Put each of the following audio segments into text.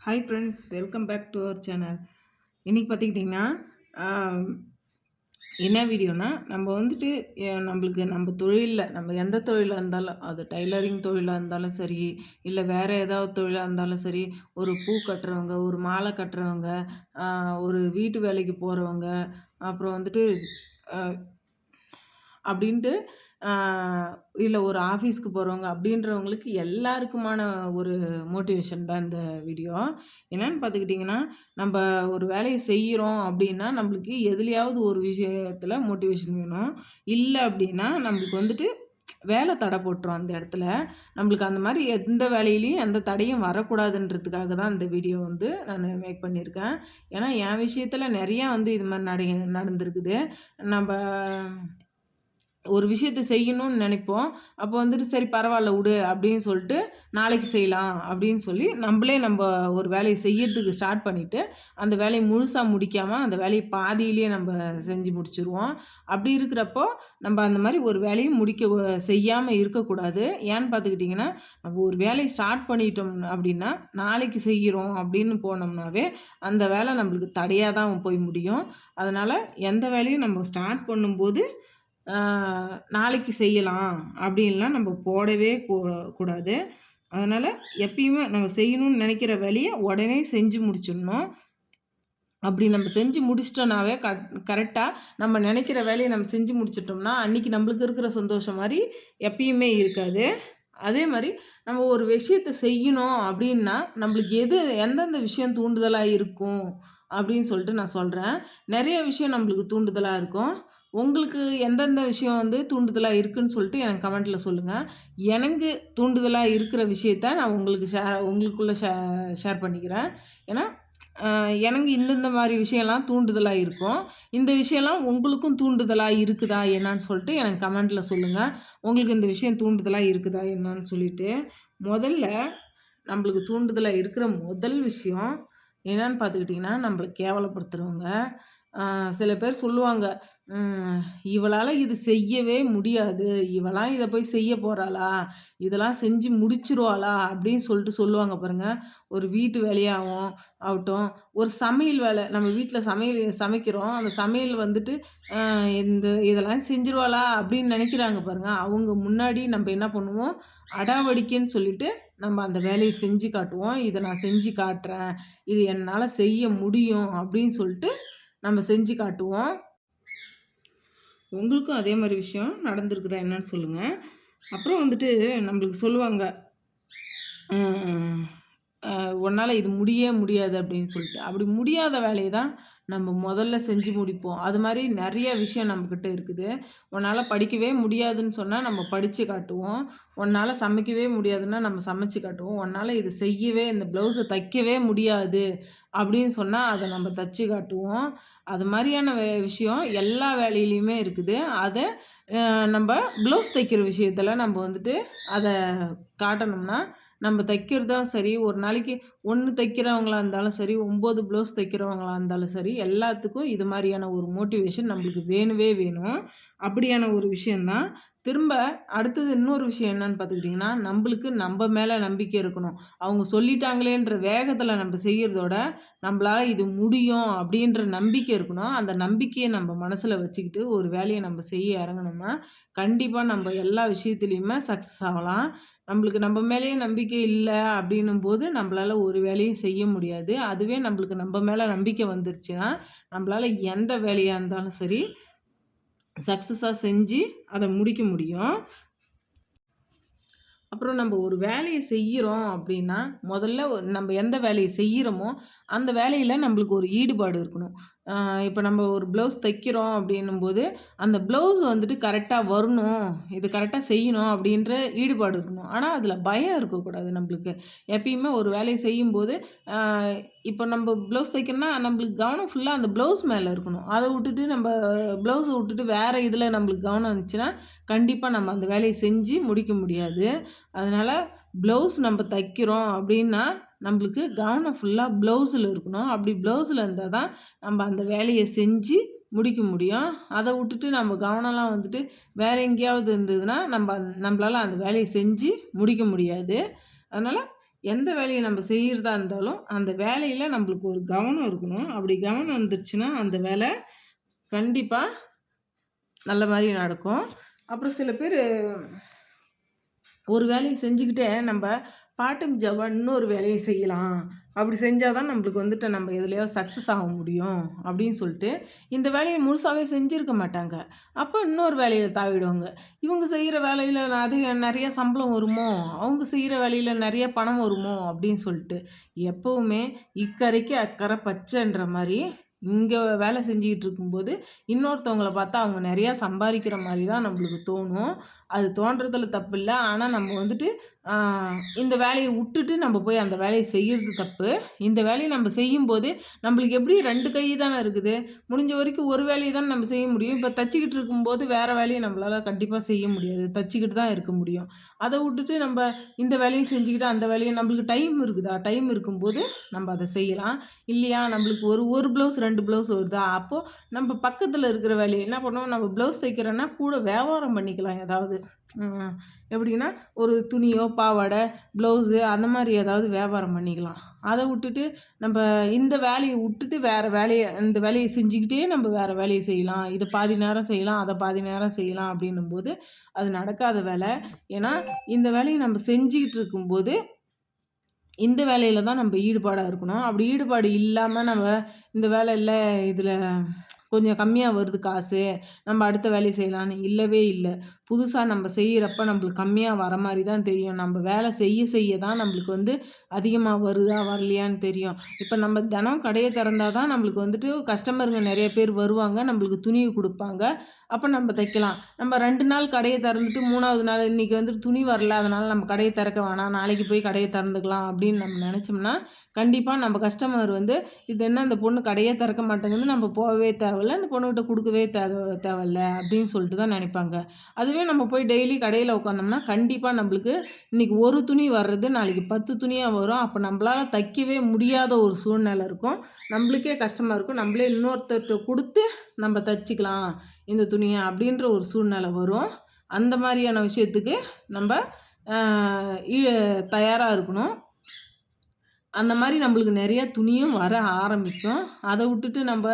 Hi friends welcome back to our channel இன்றைக்கி பார்த்துக்கிட்டிங்கன்னா என்ன வீடியோனா நம்ம வந்துட்டு நம்மளுக்கு நம்ம தொழிலில் நம்ம எந்த தொழிலாக இருந்தாலும் அது டைலரிங் தொழிலாக இருந்தாலும் சரி இல்லை வேறு ஏதாவது தொழிலாக இருந்தாலும் சரி ஒரு பூ கட்டுறவங்க ஒரு மாலை கட்டுறவங்க ஒரு வீட்டு வேலைக்கு போகிறவங்க அப்புறம் வந்துட்டு அப்படின்ட்டு இல்லை ஒரு ஆஃபீஸ்க்கு போகிறவங்க அப்படின்றவங்களுக்கு எல்லாருக்குமான ஒரு மோட்டிவேஷன் தான் இந்த வீடியோ. என்னன்னு பார்த்துக்கிட்டிங்கன்னா நம்ம ஒரு வேலையை செய்கிறோம் அப்படின்னா நம்மளுக்கு எதுலையாவது ஒரு விஷயத்தில் மோட்டிவேஷன் வேணும். இல்லை அப்படின்னா நம்மளுக்கு வந்துட்டு வேலை தடை போட்டுரும் அந்த இடத்துல. நம்மளுக்கு அந்த மாதிரி எந்த வேலையிலையும் எந்த தடையும் வரக்கூடாதுன்றதுக்காக தான் இந்த வீடியோ வந்து நான் மேக் பண்ணியிருக்கேன். ஏன்னா என் விஷயத்தில் நிறையா வந்து இது மாதிரி நட நடந்திருக்குது. நம்ம ஒரு விஷயத்த செய்யணும்னு நினைப்போம். அப்போ வந்துட்டு சரி பரவாயில்ல விடு அப்படின்னு சொல்லிட்டு நாளைக்கு செய்யலாம் அப்படின்னு சொல்லி நம்மளே நம்ம ஒரு வேலையை செய்யறதுக்கு ஸ்டார்ட் பண்ணிவிட்டு அந்த வேலையை முழுசாக முடிக்காமல் அந்த வேலையை பாதியிலேயே நம்ம செஞ்சு முடிச்சுருவோம். அப்படி இருக்கிறப்போ நம்ம அந்த மாதிரி ஒரு வேலையை முடிக்க செய்யாமல் இருக்கக்கூடாது. ஏன்னு பார்த்துக்கிட்டிங்கன்னா நம்ம ஒரு வேலையை ஸ்டார்ட் பண்ணிட்டோம் அப்படின்னா நாளைக்கு செய்கிறோம் அப்படின்னு போனோம்னாவே அந்த வேலை நம்மளுக்கு தடையாக தான் போய் முடியும். அதனால் எந்த வேலையும் நம்ம ஸ்டார்ட் பண்ணும்போது நாளைக்கு செய்யலாம் அப்படின்லாம் நம்ம போடவே கூ- கூடாது. அதனால் எப்பயுமே நம்ம செய்யணும்னு நினைக்கிற வேலையை உடனே செஞ்சு முடிச்சிடணும். அப்படி நம்ம செஞ்சு முடிச்சிட்டோனாவே கட் கரெக்டாக நம்ம நினைக்கிற வேலையை நம்ம செஞ்சு முடிச்சிட்டோம்னா அன்றைக்கி நம்மளுக்கு இருக்கிற சந்தோஷம் மாதிரி எப்பயுமே இருக்காது. அதே மாதிரி நம்ம ஒரு விஷயத்தை செய்யணும் அப்படின்னா நம்மளுக்கு எது எந்தெந்த விஷயம் தூண்டுதலாக இருக்கும் அப்படின்னு சொல்லிட்டு நான் சொல்கிறேன் நிறைய விஷயம் நம்மளுக்கு தூண்டுதலாக இருக்கும். உங்களுக்கு எந்தெந்த விஷயம் வந்து தூண்டுதலாக இருக்குன்னு சொல்லிட்டு எனக்கு கமெண்ட்டில் சொல்லுங்கள் எனக்கு தூண்டுதலாக இருக்கிற விஷயத்த நான் உங்களுக்கு ஷேர் உங்களுக்குள்ளே ஷே ஷேர் பண்ணிக்கிறேன். ஏன்னா எனக்கு இந்தந்த மாதிரி விஷயம்லாம் தூண்டுதலாக இருக்கும். இந்த விஷயம்லாம் உங்களுக்கும் தூண்டுதலாக இருக்குதா என்னன்னு சொல்லிட்டு எனக்கு கமெண்ட்டில் சொல்லுங்கள் உங்களுக்கு இந்த விஷயம் தூண்டுதலாக இருக்குதா என்னன்னு சொல்லிட்டு. முதல்ல நம்மளுக்கு தூண்டுதலாக இருக்கிற முதல் விஷயம் என்னன்னு பார்த்துக்கிட்டிங்கன்னா நம்மளை கேவலப்படுத்துகிறவங்க சில பேர் சொல்லுவாங்க இவளால் இது செய்யவே முடியாது. இவளாம் இதை போய் செய்ய போகிறாளா இதெல்லாம் செஞ்சு முடிச்சிருவாளா? அப்படின்னு சொல்லிட்டு சொல்லுவாங்க பாருங்கள் ஒரு வீட்டு வேலையாகவும் ஆகட்டும் ஒரு சமையல் வேலை. நம்ம வீட்டில் சமையல் சமைக்கிறோம். அந்த சமையல் வந்துட்டு இந்த இதெல்லாம் செஞ்சிருவாளா? அப்படின்னு நினைக்கிறாங்க பாருங்கள் அவங்க முன்னாடி நம்ம என்ன பண்ணுவோம்? அடாவடிக்கைன்னு சொல்லிட்டு நம்ம அந்த வேலையை செஞ்சு காட்டுவோம். இதை நான் செஞ்சு காட்டுறேன். இது என்னால் செய்ய முடியும். அப்படின்னு சொல்லிட்டு நம்ம செஞ்சு காட்டுவோம். உங்களுக்கும் அதே மாதிரி விஷயம் நடந்திருக்குதா என்னன்னு சொல்லுங்கள் அப்புறம் வந்துட்டு நம்மளுக்கு சொல்லுவாங்க உன்னால் இது முடியவே முடியாது அப்படின்னு சொல்லிட்டு. அப்படி முடியாத வேலையை தான் நம்ம முதல்ல செஞ்சு முடிப்போம். அது மாதிரி நிறைய விஷயம் நம்மக்கிட்ட இருக்குது. உன்னால் படிக்கவே முடியாதுன்னு சொன்னால் நம்ம படித்து காட்டுவோம். உன்னால் சமைக்கவே முடியாதுன்னா நம்ம சமைச்சு காட்டுவோம். உன்னால் இது செய்யவே இந்த ப்ளவுஸை தைக்கவே முடியாது. அப்படின்னு சொன்னால் அதை நம்ம தச்சு காட்டுவோம். அது மாதிரியான வே விஷயம் எல்லா வேலையிலையுமே இருக்குது. அதை நம்ம ப்ளவுஸ் தைக்கிற விஷயத்தில் நம்ம வந்துட்டு அதை காட்டணும்னா நம்ம தைக்கிறதும் சரி ஒரு நாளைக்கு ஒன்று தைக்கிறவங்களா இருந்தாலும் சரி ஒம்பது ப்ளவுஸ் தைக்கிறவங்களா இருந்தாலும் சரி எல்லாத்துக்கும் இது மாதிரியான ஒரு மோட்டிவேஷன் நம்மளுக்கு வேணுவே வேணும். அப்படியான ஒரு விஷயந்தான் திரும்ப அடுத்தது இன்னொரு விஷயம் என்னன்னு பார்த்துக்கிட்டிங்கன்னா நம்மளுக்கு நம்ம மேலே நம்பிக்கை இருக்கணும். அவங்க சொல்லிட்டாங்களேன்ற வேகத்தில் நம்ம செய்கிறதோட நம்மளால் இது முடியும் அப்படின்ற நம்பிக்கை இருக்கணும். அந்த நம்பிக்கையை நம்ம மனசில் வச்சுக்கிட்டு ஒரு வேலையை நம்ம செய்ய இறங்கணும்னா கண்டிப்பாக நம்ம எல்லா விஷயத்துலையுமே சக்ஸஸ் ஆகலாம். நம்மளுக்கு நம்ம மேலேயே நம்பிக்கை இல்லை அப்படின்னும் போது நம்மளால் ஒரு வேலையும் செய்ய முடியாது. அதுவே நம்மளுக்கு நம்ம மேலே நம்பிக்கை வந்துருச்சுன்னா நம்மளால் எந்த வேலையாக இருந்தாலும் சரி சக்ஸஸாக செஞ்சு அதை முடிக்க முடியும். அப்புறம் நம்ம ஒரு வேலையை செய்கிறோம் அப்படின்னா முதல்ல நம்ம எந்த வேலையை செய்கிறோமோ அந்த வேலையில் நம்மளுக்கு ஒரு ஈடுபாடு இருக்கணும். இப்போ நம்ம ஒரு ப்ளவுஸ் தைக்கிறோம் அப்படின்னும்போது அந்த ப்ளவுஸ் வந்துட்டு கரெக்டாக வரணும் இது கரெக்டாக செய்யணும் அப்படின்ற ஈடுபாடு இருக்கணும். ஆனால் அதில் பயம் இருக்கக்கூடாது நம்மளுக்கு. எப்பயுமே ஒரு வேலையை செய்யும்போது இப்போ நம்ம ப்ளவுஸ் தைக்கிறோம்னா நம்மளுக்கு கவனம் ஃபுல்லாக அந்த ப்ளவுஸ் மேலே இருக்கணும். அதை விட்டுட்டு நம்ம ப்ளவுஸை விட்டுட்டு வேறு இதில் நம்மளுக்கு கவனம் இருந்துச்சுன்னா கண்டிப்பாக நம்ம அந்த வேலையை செஞ்சு முடிக்க முடியாது. அதனால் ப்ளவுஸ் நம்ம தைக்கிறோம் அப்படின்னா நம்மளுக்கு கவனம் ஃபுல்லாக ப்ளவுஸில் இருக்கணும். அப்படி ப்ளவுஸில் இருந்தால் தான் நம்ம அந்த வேலையை செஞ்சு முடிக்க முடியும். அதை விட்டுட்டு நம்ம கவனம்லாம் வந்துட்டு வேறு எங்கேயாவது இருந்ததுன்னா நம்ம நம்மளால் அந்த வேலையை செஞ்சு முடிக்க முடியாது. அதனால் எந்த வேலையை நம்ம செய்கிறதா இருந்தாலும் அந்த வேலையில் நம்மளுக்கு ஒரு கவனம் இருக்கணும். அப்படி கவனம் வந்துருச்சுன்னா அந்த வேலை கண்டிப்பாக நல்ல மாதிரி நடக்கும். அப்புறம் சில பேர் ஒரு வேலையை செஞ்சுக்கிட்டே நம்ம பாட்டும் ஜவா இன்னொரு வேலையை செய்யலாம். அப்படி செஞ்சால் தான் நம்மளுக்கு வந்துட்டு நம்ம எதுலையோ சக்ஸஸ் ஆக முடியும் அப்படின்னு சொல்லிட்டு இந்த வேலையை முழுசாகவே செஞ்சுருக்க மாட்டாங்க. அப்போ இன்னொரு வேலையில் தாவிடுவாங்க. இவங்க செய்கிற வேலையில் அதிக நிறைய சம்பளம் வருமோ? அவங்க செய்கிற வேலையில் நிறைய பணம் வருமோ? அப்படின்னு சொல்லிட்டு எப்போவுமே இக்கரைக்கு அக்கறை பச்சைன்ற மாதிரி இங்கே வேலை செஞ்சுக்கிட்டு இருக்கும்போது இன்னொருத்தவங்களை பார்த்தா அவங்க நிறையா சம்பாதிக்கிற மாதிரி தான் நம்மளுக்கு தோணும். அது தோன்றதில் தப்பு இல்லை ஆனால் நம்ம வந்துட்டு இந்த வேலையை விட்டுட்டு நம்ம போய் அந்த வேலையை செய்கிறது தப்பு. இந்த வேலையை நம்ம செய்யும்போது நம்மளுக்கு எப்படி ரெண்டு கை தானே இருக்குது? முடிஞ்ச வரைக்கும் ஒரு வேலையை தான் நம்ம செய்ய முடியும். இப்போ தச்சிக்கிட்டு இருக்கும்போது வேறு வேலையை நம்மளால் கண்டிப்பாக செய்ய முடியாது. தச்சிக்கிட்டு தான் இருக்க முடியும். அதை விட்டுட்டு நம்ம இந்த வேலையை செஞ்சுக்கிட்டு அந்த வேலையை நம்மளுக்கு டைம் இருக்குதா? டைம் இருக்கும்போது நம்ம அதை செய்யலாம். இல்லையா? நம்மளுக்கு ஒரு ஒரு ப்ளவுஸ் ரெண்டு ப்ளவுஸ் வருதா? அப்போது நம்ம பக்கத்தில் இருக்கிற வேலையை என்ன பண்ணுவோம்? நம்ம ப்ளவுஸ் தைக்கிறோன்னா கூட வியாபாரம் பண்ணிக்கலாம். ஏதாவது எப்படின்னா ஒரு துணியோ பாவாடை ப்ளவுஸு அந்த மாதிரி ஏதாவது வியாபாரம் பண்ணிக்கலாம். அதை விட்டுட்டு நம்ம இந்த வேலையை விட்டுட்டு வேறு வேலையை இந்த வேலையை செஞ்சுக்கிட்டே நம்ம வேறு வேலையை செய்யலாம். இதை பாதி நேரம் செய்யலாம் அதை பாதி நேரம் செய்யலாம் அப்படின்னும்போது அது நடக்காத வேலை. ஏன்னா இந்த வேலையை நம்ம செஞ்சுக்கிட்டு இருக்கும்போது இந்த வேலையில் தான் நம்ம ஈடுபாடாக இருக்கணும். அப்படி ஈடுபாடு இல்லாமல் நம்ம இந்த வேலை இல்லை இதில் கொஞ்சம் கம்மியாக வருது காசு. நம்ம அடுத்த வேலையை செய்யலான்னு இல்லவே இல்லை. புதுசாக நம்ம செய்கிறப்ப நம்மளுக்கு கம்மியாக வர மாதிரி தான் தெரியும். நம்ம வேலை செய்ய செய்ய தான் நம்மளுக்கு வந்து அதிகமாக வருதா வரலையான்னு தெரியும். இப்போ நம்ம தினம் கடையை திறந்தால் தான் நம்மளுக்கு வந்துட்டு கஸ்டமருங்க நிறைய பேர் வருவாங்க. நம்மளுக்கு துணியை கொடுப்பாங்க. அப்போ நம்ம தைக்கலாம். நம்ம ரெண்டு நாள் கடையை திறந்துட்டு மூணாவது நாள் இன்றைக்கி வந்துட்டு துணி வரல. அதனால் நம்ம கடையை திறக்க வேணாம். நாளைக்கு போய் கடையை திறந்துக்கலாம் அப்படின்னு நம்ம நினச்சோம்னா கண்டிப்பாக நம்ம கஸ்டமர் வந்து இது என்ன அந்த பொண்ணு கடையே திறக்க மாட்டேங்குது நம்ம போகவே தேவையில்ல அந்த பொண்ணுக்கிட்ட கொடுக்கவே தேவை தேவையில்ல அப்படின்னு சொல்லிட்டு தான் நினைப்பாங்க. அதுவே நம்ம போய் டெய்லி கடையில் உட்காந்தோம்னா கண்டிப்பாக நம்மளுக்கு இன்றைக்கி ஒரு துணி வர்றது நாளைக்கு பத்து துணியாக வரும். அப்போ நம்மளால் தைக்கவே முடியாத ஒரு சூழ்நிலை இருக்கும். நம்மளுக்கே கஷ்டமாக இருக்கும். நம்மளே இன்னொருத்தர்கிட்ட கொடுத்து நம்ம தைச்சிக்கலாம் இந்த துணியை அப்படின்ற ஒரு சூழ்நிலை வரும். அந்த மாதிரியான விஷயத்துக்கு நம்ம தயாராக இருக்கணும். அந்த மாதிரி நம்மளுக்கு நிறையா துணியும் வர ஆரம்பிக்கும். அதை விட்டுட்டு நம்ம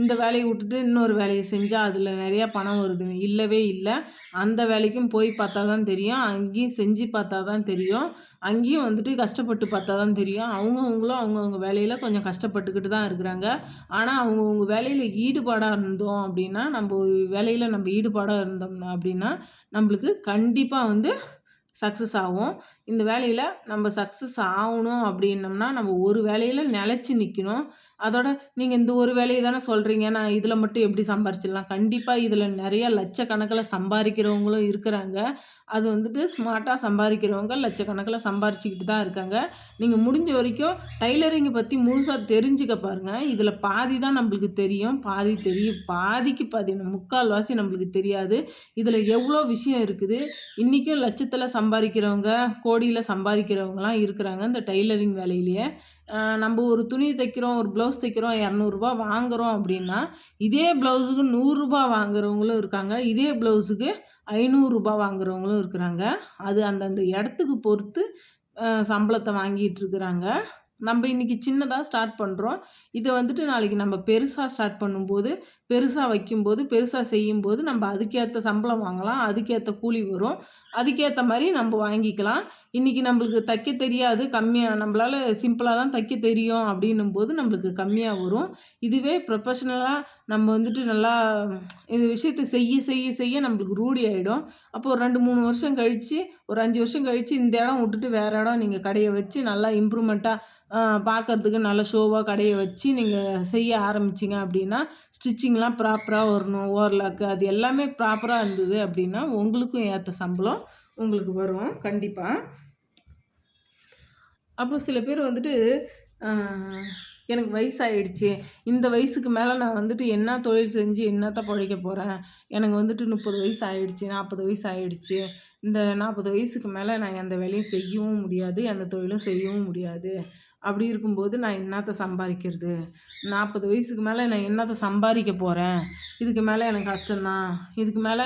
இந்த வேலையை விட்டுட்டு இன்னொரு வேலையை செஞ்சால் அதில் நிறையா பணம் வருதுங்க. இல்லவே இல்லை. அந்த வேலைக்கும் போய் பார்த்தா தான் தெரியும். அங்கேயும் செஞ்சு பார்த்தா தான் தெரியும். அங்கேயும் வந்துட்டு கஷ்டப்பட்டு பார்த்தா தான் தெரியும். அவங்கவுங்களும் அவங்கவுங்க வேலையில் கொஞ்சம் கஷ்டப்பட்டுக்கிட்டு தான் இருக்கிறாங்க. ஆனால் அவங்கவுங்க வேலையில் ஈடுபாடாக இருந்தோம் அப்படின்னா நம்ம வேலையில் நம்ம ஈடுபாடாக இருந்தோம்னா அப்படின்னா நம்மளுக்கு கண்டிப்பாக வந்து சக்ஸஸ் ஆகும். இந்த வேலையில் நம்ம சக்ஸஸ் ஆகணும் அப்படின்னம்னா நம்ம ஒரு வேலையில் நிலச்சி நிற்கணும் அதோட நீங்கள் இந்த ஒரு வேலையை தானே சொல்கிறீங்க நான் இதில் மட்டும் எப்படி சம்பாரிச்சிடலாம்? கண்டிப்பாக இதில் நிறைய லட்சக்கணக்கில் சம்பாதிக்கிறவங்களும் இருக்கிறாங்க. அது வந்துட்டு ஸ்மார்ட்டாக சம்பாதிக்கிறவங்க லட்சக்கணக்கில் சம்பாரிச்சிக்கிட்டு தான் இருக்காங்க. நீங்கள் முடிஞ்ச வரைக்கும் டைலரிங்கை பற்றி முழுசாக தெரிஞ்சுக்க பாருங்கள் இதில் பாதி தான் நம்மளுக்கு தெரியும். பாதி தெரியும் பாதிக்கு பாதி முக்கால்வாசி நம்மளுக்கு தெரியாது. இதில் எவ்வளோ விஷயம் இருக்குது? இன்றைக்கும் லட்சத்தில் சம்பாதிக்கிறவங்க கோடியில் சம்பாதிக்கிறவங்களாம் இருக்கிறாங்க இந்த டைலரிங் வேலையிலேயே. நம்ம ஒரு துணி தைக்கிறோம் ஒரு ப்ளவுஸ் தைக்கிறோம் இரநூறுபா வாங்குகிறோம் அப்படின்னா இதே ப்ளவுஸுக்கு நூறுரூபா வாங்குறவங்களும் இருக்காங்க. இதே ப்ளவுஸுக்கு ஐநூறுரூபா வாங்குறவங்களும் இருக்கிறாங்க. அது அந்தந்த இடத்துக்கு பொறுத்து சம்பளத்தை வாங்கிட்டு இருக்கிறாங்க. நம்ம இன்றைக்கி சின்னதாக ஸ்டார்ட் பண்ணுறோம் இதை வந்துட்டு நாளைக்கு நம்ம பெருசாக ஸ்டார்ட் பண்ணும்போது பெருசாக வைக்கும்போது பெருசாக செய்யும்போது நம்ம அதுக்கேற்ற சம்பளம் வாங்கலாம் அதுக்கேற்ற கூலி வரும். அதுக்கேற்ற மாதிரி நம்ம வாங்கிக்கலாம். இன்றைக்கி நம்மளுக்கு தைக்க தெரியாது கம்மியாக நம்மளால் சிம்பிளாக தான் தைக்க தெரியும் அப்படின்னும் போது நம்மளுக்கு கம்மியாக வரும். இதுவே ப்ரொஃபஷ்னலாக நம்ம வந்துட்டு நல்லா இந்த விஷயத்தை செய்ய செய்ய செய்ய நம்மளுக்கு ரூடி ஆகிடும் அப்போது ஒரு ரெண்டு மூணு வருஷம் கழித்து ஒரு அஞ்சு வருஷம் கழித்து இந்த இடம் விட்டுட்டு வேறு இடம் நீங்கள் கடையை வச்சு நல்லா இம்ப்ரூவ்மெண்ட்டாக பார்க்குறதுக்கு நல்ல ஷோவாக கடையை வச்சு நீங்கள் செய்ய ஆரம்பிச்சிங்க அப்படின்னா ஸ்டிச்சிங்லாம் ப்ராப்பராக வரணும் ஓவர்லாக்கு அது எல்லாமே ப்ராப்பராக இருந்தது அப்படின்னா உங்களுக்கும் ஏற்ற சம்பளம் உங்களுக்கு வரும் கண்டிப்பாக அப்புறம் சில பேர் வந்துட்டு எனக்கு வயசாகிடுச்சு இந்த வயசுக்கு மேலே நான் வந்துட்டு என்ன தொழில் செஞ்சு என்னத்தான் பிழைக்க போகிறேன் எனக்கு வந்துட்டு முப்பது வயசு ஆகிடுச்சு நாற்பது வயசு ஆகிடுச்சு இந்த நாற்பது வயசுக்கு மேலே நான் எந்த வேலையும் செய்யவும் முடியாது எந்த தொழிலும் செய்யவும் முடியாது. அப்படி இருக்கும்போது நான் என்னத்தை சம்பாதிக்கிறது? நாற்பது வயசுக்கு மேலே நான் என்னத்தை சம்பாதிக்க போகிறேன் இதுக்கு மேலே எனக்கு கஷ்டந்தான் இதுக்கு மேலே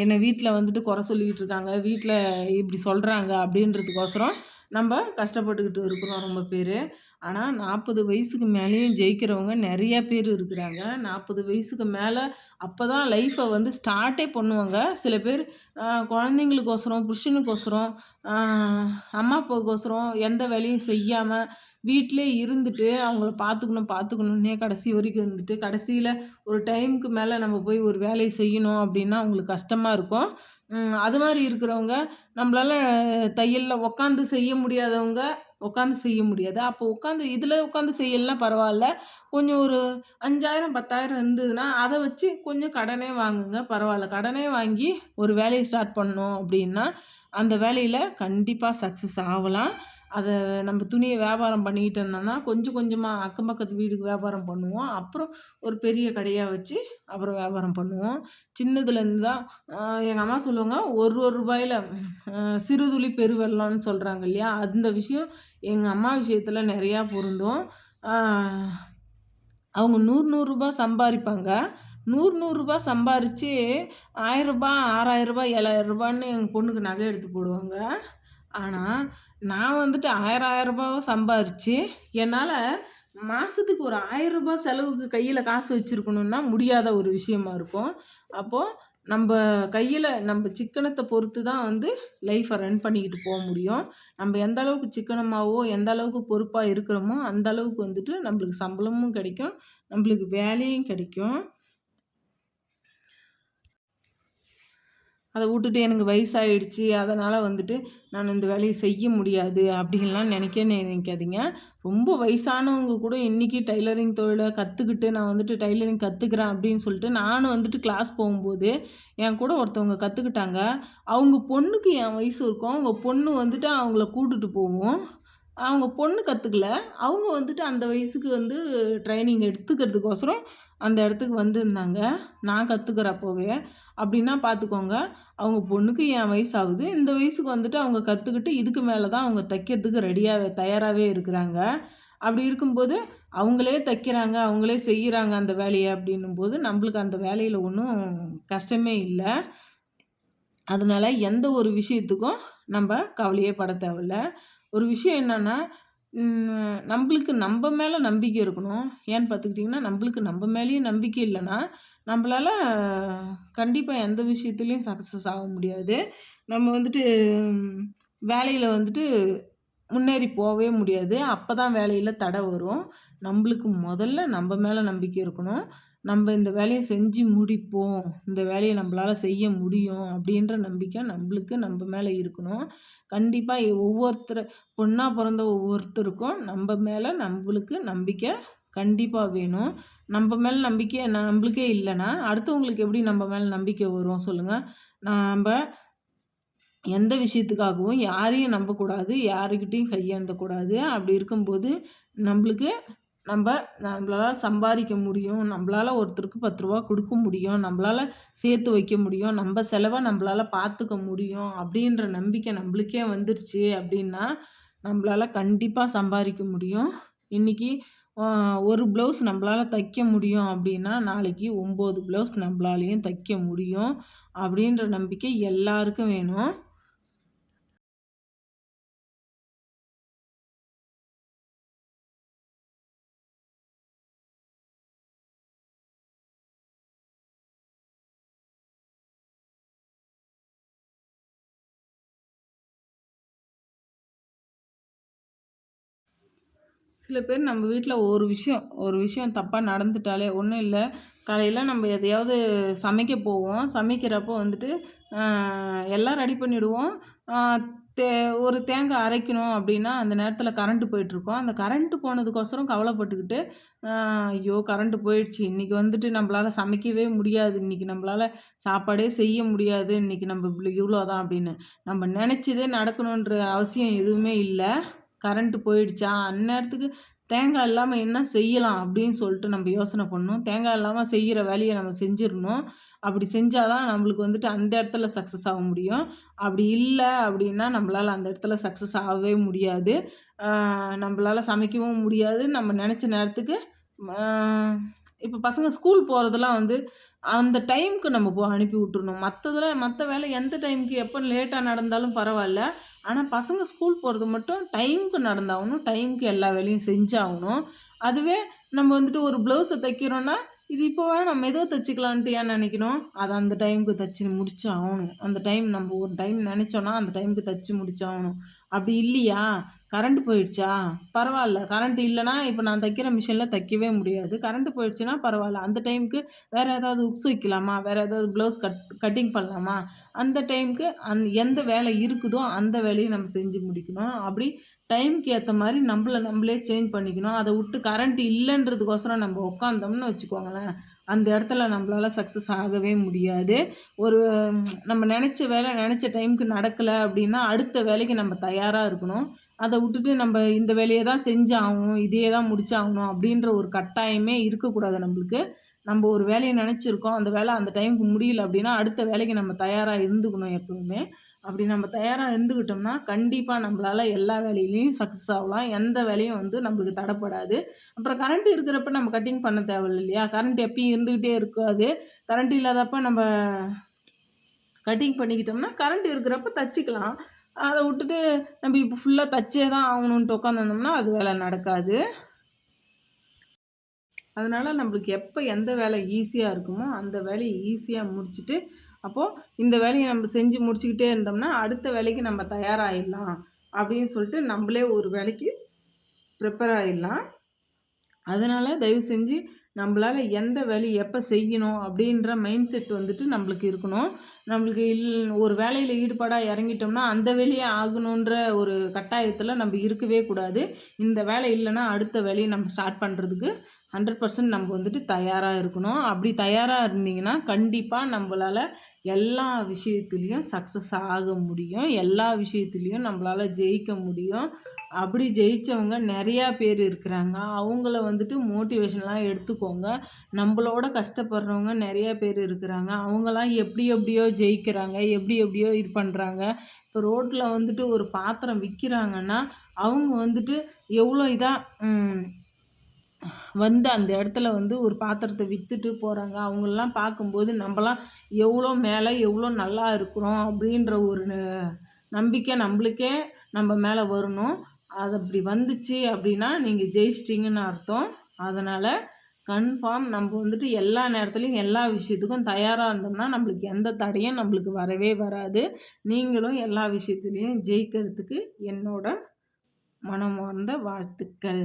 என்னை வீட்டில் வந்துட்டு குறை சொல்லிக்கிட்டு இருக்காங்க. வீட்டில் இப்படி சொல்கிறாங்க அப்படின்றதுக்கோசரம் நம்ம கஷ்டப்பட்டுக்கிட்டு இருக்கிறோம் ரொம்ப பேர். ஆனால் நாற்பது வயசுக்கு மேலேயும் ஜெயிக்கிறவங்க நிறைய பேர் இருக்கிறாங்க. நாற்பது வயசுக்கு மேலே அப்போ தான் லைஃப்பை வந்து ஸ்டார்ட்டே பண்ணுவாங்க. சில பேர் குழந்தைங்களுக்கோசரம் புருஷனுக்கோசரம் அம்மா அப்பாவுக்கோசரம் எந்த வேலையும் செய்யாமல் வீட்டிலே இருந்துட்டு அவங்கள பார்த்துக்கணும் பார்த்துக்கணுன்னே கடைசி வரைக்கும் இருந்துட்டு கடைசியில் ஒரு டைமுக்கு மேலே நம்ம போய் ஒரு வேலையை செய்யணும் அப்படின்னா அவங்களுக்கு கஷ்டமாக இருக்கும். அது மாதிரி இருக்கிறவங்க நம்மளால் தையலில் உக்காந்து செய்ய முடியாதவங்க உட்காந்து செய்ய முடியாது. அப்போ உட்காந்து இதில் உட்காந்து செய்யலாம் பரவாயில்ல கொஞ்சம் ஒரு அஞ்சாயிரம் பத்தாயிரம் இருந்ததுன்னா அதை வச்சு கொஞ்சம் கடனே வாங்குங்க பரவாயில்ல கடனே வாங்கி ஒரு வேலையை ஸ்டார்ட் பண்ணோம் அப்படின்னா அந்த வேலையில் கண்டிப்பாக சக்ஸஸ் ஆகலாம். அதை நம்ம துணியை வியாபாரம் பண்ணிக்கிட்டு இருந்தோம்னா கொஞ்சம் கொஞ்சமாக அக்கம் பக்கத்து வீடுக்கு வியாபாரம் பண்ணுவோம். அப்புறம் ஒரு பெரிய கடையாக வச்சு அப்புறம் வியாபாரம் பண்ணுவோம். சின்னதுலேருந்து தான் எங்கள் அம்மா சொல்லுவாங்க ஒரு ஒரு ரூபாயில் சிறுதுளி பெருவெள்ளம்னு சொல்கிறாங்க இல்லையா? அந்த விஷயம் எங்கள் அம்மா விஷயத்தில் நிறையா பொருந்தும். அவங்க நூறு நூறுரூபா சம்பாதிப்பாங்க நூறு நூறுரூபா சம்பாரித்து ஆயிரரூபா ஆறாயிரரூபா ஏழாயிரரூபான்னு எங்கள் பொண்ணுக்கு நகை எடுத்து போடுவாங்க. ஆனால் நான் வந்துட்டு ஆயிரம் ஆயிரரூபாவ சம்பாரித்து என்னால் மாதத்துக்கு ஒரு ஆயிரம் ரூபாய் செலவுக்கு கையில் காசு வச்சுருக்கணுன்னா முடியாத ஒரு விஷயமா இருக்கும். அப்போது நம்ம கையில் நம்ம சிக்கனத்தை பொறுத்து தான் வந்து லைஃப்பை ரன் பண்ணிக்கிட்டு போக முடியும். நம்ம எந்த அளவுக்கு சிக்கனமாகவோ எந்த அளவுக்கு பொறுப்பாக இருக்கிறோமோ அந்த அளவுக்கு வந்துட்டு நம்மளுக்கு சம்பளமும் கிடைக்கும் நம்மளுக்கு வேலையும் கிடைக்கும். அதை விட்டுட்டு எனக்கு வயசாகிடுச்சு அதனால் வந்துட்டு நான் இந்த வேலையை செய்ய முடியாது அப்படின்லாம் நினைக்க நினைக்காதீங்க. ரொம்ப வயசானவங்க கூட இன்றைக்கி டைலரிங் தொழிலை கற்றுக்கிட்டு நான் வந்துட்டு டைலரிங் கற்றுக்குறேன் அப்படின்னு சொல்லிட்டு நானும் வந்துட்டு கிளாஸ் போகும்போது என் கூட ஒருத்தவங்க கற்றுக்கிட்டாங்க அவங்க பொண்ணுக்கு என் வயசு இருக்கும். அவங்க பொண்ணு வந்துட்டு அவங்கள கூட்டுட்டு போவோம் அவங்க பொண்ணு கற்றுக்கல அவங்க வந்துட்டு அந்த வயசுக்கு வந்து ட்ரைனிங் எடுத்துக்கிறதுக்கோசரம் அந்த இடத்துக்கு வந்திருந்தாங்க. நான் கற்றுக்கிறப்போவே அப்படின்னா பார்த்துக்கோங்க அவங்க பொண்ணுக்கு என் வயசு ஆகுது இந்த வயசுக்கு வந்துட்டு அவங்க கற்றுக்கிட்டு இதுக்கு மேலே தான் அவங்க தைக்கிறதுக்கு ரெடியாகவே தயாராகவே இருக்கிறாங்க. அப்படி இருக்கும்போது அவங்களே தைக்கிறாங்க அவங்களே செய்கிறாங்க அந்த வேலையை அப்படின்னும் போது நம்மளுக்கு அந்த வேலையில் ஒன்றும் கஷ்டமே இல்லை. அதனால் எந்த ஒரு விஷயத்துக்கும் நம்ம கவலையே பட தேவையில்ல. ஒரு விஷயம் என்னென்னா நம்மளுக்கு நம்ம மேலே நம்பிக்கை இருக்கணும். ஏன்னு பார்த்துக்கிட்டிங்கன்னா நம்மளுக்கு நம்ம மேலேயும் நம்பிக்கை இல்லைன்னா நம்மளால் கண்டிப்பாக எந்த விஷயத்துலையும் சக்ஸஸ் ஆக முடியாது. நம்ம வந்துட்டு வேலையில் வந்துட்டு முன்னேறி போகவே முடியாது. அப்போ தான் வேலையில் தடை வரும். நம்மளுக்கு முதல்ல நம்ம மேலே நம்பிக்கை இருக்கணும். நம்ம இந்த வேலையை செஞ்சு முடிப்போம். இந்த வேலையை நம்மளால் செய்ய முடியும் அப்படின்ற நம்பிக்கை நம்மளுக்கு நம்ம மேலே இருக்கணும். கண்டிப்பாக ஒவ்வொருத்தர் பொண்ணாக பிறந்த ஒவ்வொருத்தருக்கும் நம்ம மேலே நம்மளுக்கு நம்பிக்கை கண்டிப்பாக வேணும். நம்ம மேலே நம்பிக்கை நம்மளுக்கே இல்லைன்னா அடுத்தவங்களுக்கு எப்படி நம்ம மேலே நம்பிக்கை வரும் சொல்லுங்கள் நம்ம எந்த விஷயத்துக்காகவும் யாரையும் நம்பக்கூடாது யாருக்கிட்டேயும் கையேந்தக்கூடாது. அப்படி இருக்கும்போது நம்மளுக்கு நம்ம நம்மளால் சம்பாதிக்க முடியும். நம்மளால் ஒருத்தருக்கு பத்து ரூபா கொடுக்க முடியும். நம்மளால் சேர்த்து வைக்க முடியும். நம்ம செலவை நம்மளால் பார்த்துக்க முடியும் அப்படின்ற நம்பிக்கை நம்மளுக்கே வந்துருச்சு அப்படின்னா நம்மளால் கண்டிப்பாக சம்பாதிக்க முடியும். இன்றைக்கி ஒரு ப்ளவுஸ் நம்மளால் தைக்க முடியும் அப்படின்னா நாளைக்கு ஒம்பது ப்ளவுஸ் நம்மளாலையும் தைக்க முடியும் அப்படின்ற நம்பிக்கை எல்லாருக்கும் வேணும். சில பேர் நம்ம வீட்டில் ஒரு விஷயம் ஒரு விஷயம் தப்பாக நடந்துட்டாலே ஒன்றும் இல்லை. காலையில் நம்ம எதையாவது சமைக்க போவோம். சமைக்கிறப்போ வந்துட்டு எல்லாம் ரெடி பண்ணிவிடுவோம் தே ஒரு தேங்காய் அரைக்கணும் அப்படின்னா அந்த நேரத்தில் கரண்ட்டு போயிட்டுருக்கோம். அந்த கரண்ட்டு போனதுக்கோசரம் கவலைப்பட்டுக்கிட்டு ஐயோ கரண்ட்டு போயிடுச்சு. இன்றைக்கி வந்துட்டு நம்மளால் சமைக்கவே முடியாது. இன்றைக்கி நம்மளால் சாப்பாடே செய்ய முடியாது. இன்றைக்கி நம்ம இவ்வளோ தான் அப்படின்னு. நம்ம நினச்சதே நடக்கணுன்ற அவசியம் எதுவுமே இல்லை. கரண்ட்டு போயிடுச்சா? அந்நேரத்துக்கு தேங்காய் இல்லாமல் என்ன செய்யலாம் அப்படின்னு சொல்லிட்டு நம்ம யோசனை பண்ணணும் தேங்காய் இல்லாமல் செய்கிற வேலையை நம்ம செஞ்சிடணும். அப்படி செஞ்சால் தான் நம்மளுக்கு வந்துட்டு அந்த இடத்துல சக்ஸஸ் ஆக முடியும். அப்படி இல்லை அப்படின்னா நம்மளால் அந்த இடத்துல சக்ஸஸ் ஆகவே முடியாது. நம்மளால் சமைக்கவும் முடியாது. நம்ம நினச்ச நேரத்துக்கு இப்போ பசங்க ஸ்கூல் போகிறதெல்லாம் வந்து அந்த டைமுக்கு நம்ம போ அனுப்பி விட்டுருணும் மற்றதில் மற்ற வேலை எந்த டைமுக்கு எப்போ லேட்டாக நடந்தாலும் பரவாயில்ல. ஆனால் பசங்க ஸ்கூல் போகிறது மட்டும் டைமுக்கு நடந்தாகணும் டைமுக்கு எல்லா வேலையும் செஞ்சாகணும். அதுவே நம்ம வந்துட்டு ஒரு ப்ளவுஸை தைக்கிறோன்னா இது இப்போ நம்ம ஏதோ தைச்சிக்கலான்ட்டு ஏன் நினைக்கணும் அதை அந்த டைமுக்கு தைச்சி முடிச்சு ஆகணும் அந்த டைம் நம்ம ஒரு டைம் நினச்சோன்னா அந்த டைமுக்கு தைச்சி முடிச்சாகணும். அப்படி இல்லையா? கரண்ட் போயிடுச்சா? பரவாயில்ல. கரண்ட் இல்லைனா இப்போ நான் தைக்கிற மிஷினில் தைக்கவே முடியாது. கரண்ட் போயிடுச்சுன்னா பரவாயில்ல. அந்த டைமுக்கு வேறு ஏதாவது உக்ஸ் வைக்கலாமா? வேறு ஏதாவது ப்ளவுஸ் கட் கட்டிங் பண்ணலாமா? அந்த டைமுக்கு அந் எந்த வேலை இருக்குதோ அந்த வேலையை நம்ம செஞ்சு முடிக்கணும். அப்படி டைமுக்கு ஏற்ற மாதிரி நம்மளை நம்மளே சேஞ்ச் பண்ணிக்கணும். அதை விட்டு கரண்ட் இல்லைன்றதுக்கோசரம் நம்ம உட்காந்தோம்னு வச்சுக்கோங்களேன். அந்த இடத்துல நம்மளால் சக்ஸஸ் ஆகவே முடியாது. ஒரு நம்ம நினச்ச வேலை நினச்ச டைமுக்கு நடக்கலை அப்படின்னா அடுத்த வேலைக்கு நம்ம தயாராக இருக்கணும். அதை விட்டுட்டு நம்ம இந்த வேலையை தான் செஞ்சாகணும் இதே தான் முடிச்சாகணும் அப்படின்ற ஒரு கட்டாயமே இருக்கக்கூடாது நம்மளுக்கு. நம்ம ஒரு வேலையை நினச்சிருக்கோம் அந்த வேலை அந்த டைமுக்கு முடியல அப்படின்னா அடுத்த வேலைக்கு நம்ம தயாராக இருந்துக்கணும் எப்பவுமே. அப்படி நம்ம தயாராக இருந்துக்கிட்டோம்னா கண்டிப்பாக நம்மளால் எல்லா வேலையிலையும் சக்ஸஸ் ஆகலாம். எந்த வேலையும் வந்து நம்மளுக்கு தடப்படாது. அப்புறம் கரண்ட் இருக்கிறப்ப நம்ம கட்டிங் பண்ண தேவையில்ல இல்லையா? கரண்ட் எப்பயும் இருந்துக்கிட்டே இருக்காது. கரண்ட் இல்லாதப்ப நம்ம கட்டிங் பண்ணிக்கிட்டோம்னா கரண்ட் இருக்கிறப்ப தச்சுக்கலாம். அதை விட்டுட்டு நம்ம இப்போ ஃபுல்லாக தச்சே தான் ஆகணுன்ட்டு உட்காந்துருந்தோம்னா அது வேலை நடக்காது. அதனால் நம்மளுக்கு எப்போ எந்த வேலை ஈஸியாக இருக்குமோ அந்த வேலையை ஈஸியாக முடிச்சுட்டு அப்போது இந்த வேலையை நம்ம செஞ்சு முடிச்சுக்கிட்டே இருந்தோம்னா அடுத்த வேலைக்கு நம்ம தயாராகிடலாம் அப்படின்னு சொல்லிட்டு நம்மளே ஒரு வேலைக்கு ப்ரிப்பேர் ஆகிடலாம் அதனால் தயவு செஞ்சு நம்மளால் எந்த வேலையை எப்போ செய்யணும் அப்படின்ற மைண்ட் செட் வந்துட்டு நம்மளுக்கு இருக்கணும். நம்மளுக்கு இல் ஒரு வேலையில் ஈடுபாடாக இறங்கிட்டோம்னா அந்த வேலையே ஆகணுன்ற ஒரு கட்டாயத்தில் நம்ம இருக்கவே கூடாது. இந்த வேலை இல்லைன்னா அடுத்த வேலையை நம்ம ஸ்டார்ட் பண்ணுறதுக்கு ஹண்ட்ரட் பர்சன்ட் நம்ம வந்துட்டு தயாராக இருக்கணும். அப்படி தயாராக இருந்தீங்கன்னா கண்டிப்பாக நம்மளால் எல்லா விஷயத்துலேயும் சக்ஸஸ் ஆக முடியும். எல்லா விஷயத்துலேயும் நம்மளால் ஜெயிக்க முடியும். அப்படி ஜெயித்தவங்க நிறையா பேர் இருக்கிறாங்க. அவங்கள வந்துட்டு மோட்டிவேஷன்லாம் எடுத்துக்கோங்க. நம்மளோட கஷ்டப்படுறவங்க நிறையா பேர் இருக்கிறாங்க. அவங்களாம் எப்படி எப்படியோ ஜெயிக்கிறாங்க. எப்படி எப்படியோ இது பண்ணுறாங்க இப்போ ரோட்டில் வந்துட்டு ஒரு பாத்திரம் விற்கிறாங்கன்னா அவங்க வந்துட்டு எவ்வளோ இதாக வந்து அந்த இடத்துல வந்து ஒரு பாத்திரத்தை விற்றுட்டு போகிறாங்க அவங்களெலாம் பார்க்கும்போது நம்மலாம் எவ்வளோ மேலே எவ்வளோ நல்லா இருக்கிறோம் அப்படின்ற ஒரு நம்பிக்கை நம்மளுக்கே நம்ம மேலே வரணும். அது அப்படி வந்துச்சு அப்படின்னா நீங்கள் ஜெயிச்சிட்டிங்கன்னு அர்த்தம். அதனால் கன்ஃபார்ம் நம்ம வந்துட்டு எல்லா நேரத்துலையும் எல்லா விஷயத்துக்கும் தயாராக இருந்தோம்னா நம்மளுக்கு எந்த தடையும் நம்மளுக்கு வரவே வராது. நீங்களும் எல்லா விஷயத்துலேயும் ஜெயிக்கிறதுக்கு என்னோட மனமார்ந்த வாழ்த்துக்கள்.